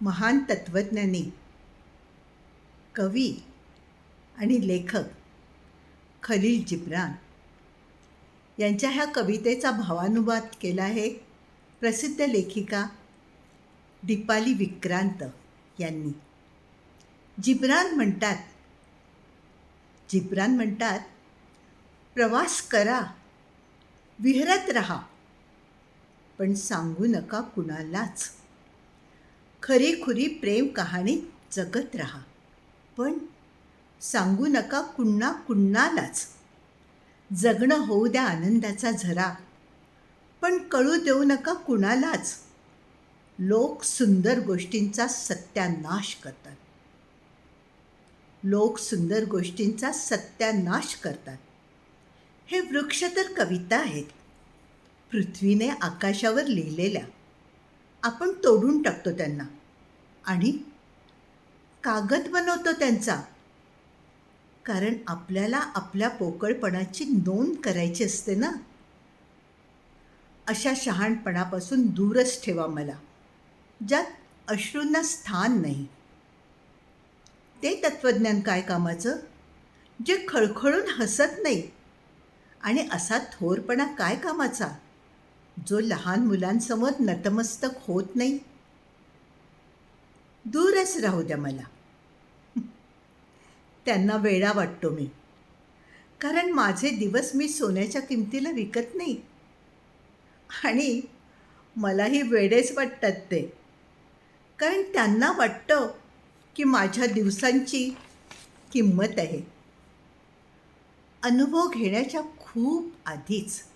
महान तत्त्वज्ञानी कवी आणि लेखक खलील जिब्रान यांच्या ह्या कवितेचा भावानुवाद केला आहे प्रसिद्ध लेखिका दीपाली विक्रांत यांनी. जिब्रान म्हणतात जिब्रान म्हणतात प्रवास करा विहरत राहा पण सांगू नका कुणालाच. खरी खुरी प्रेम कहाणी जगत राहा. पण सांगू नका कुणा कुणालाच जगणं होऊ द्या आनंदाचा झरा. पण कळू देऊ नका कुणालाच. लोक सुंदर गोष्टींचा सत्यानाश करतात. लोक सुंदर गोष्टींचा सत्यानाश करतात. हे वृक्ष तर कविता आहेत. पृथ्वीने आकाशावर लिहिलेल्या. आपण तोडून टाकतो त्यांना. आणि कागद बनवतो त्यांचा. कारण आपल्याला आपल्या पोकळपणाची नोंद करायची असते ना? अशा शहाणपणापासून दूरच ठेवा मला. ज्यात अश्रूंना स्थान नाही. ते तत्त्वज्ञान काय कामाचं? जे खळखळून हसत नाही. आणि असा थोरपणा काय कामाचा? जो लहान मुलांसमोर नतमस्तक होत नाही. दूरच राहू द्या मला. त्यांना वेळा वाटतो मी. कारण माझे दिवस मी सोन्याच्या किमतीला विकत नाही. आणि मलाही वेडेच वाटतात ते. कारण त्यांना वाटतं की माझ्या दिवसांची किंमत आहे. अनुभव घेण्याच्या खूप आधीच.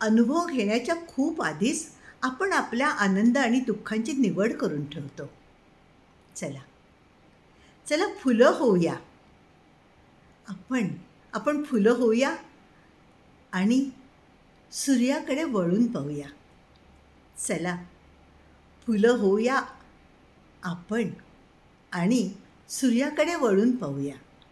अनुभव घेण्याच्या खूप आधीच आपण आपल्या आनंद आणि दुःखांची निवड करून ठेवतो. चला. चला फुलं होऊया. आपण आपण फुलं होऊया आणि सूर्याकडे वळून पाहूया. चला. फुलं होऊया आपण आणि सूर्याकडे वळून पाहूया.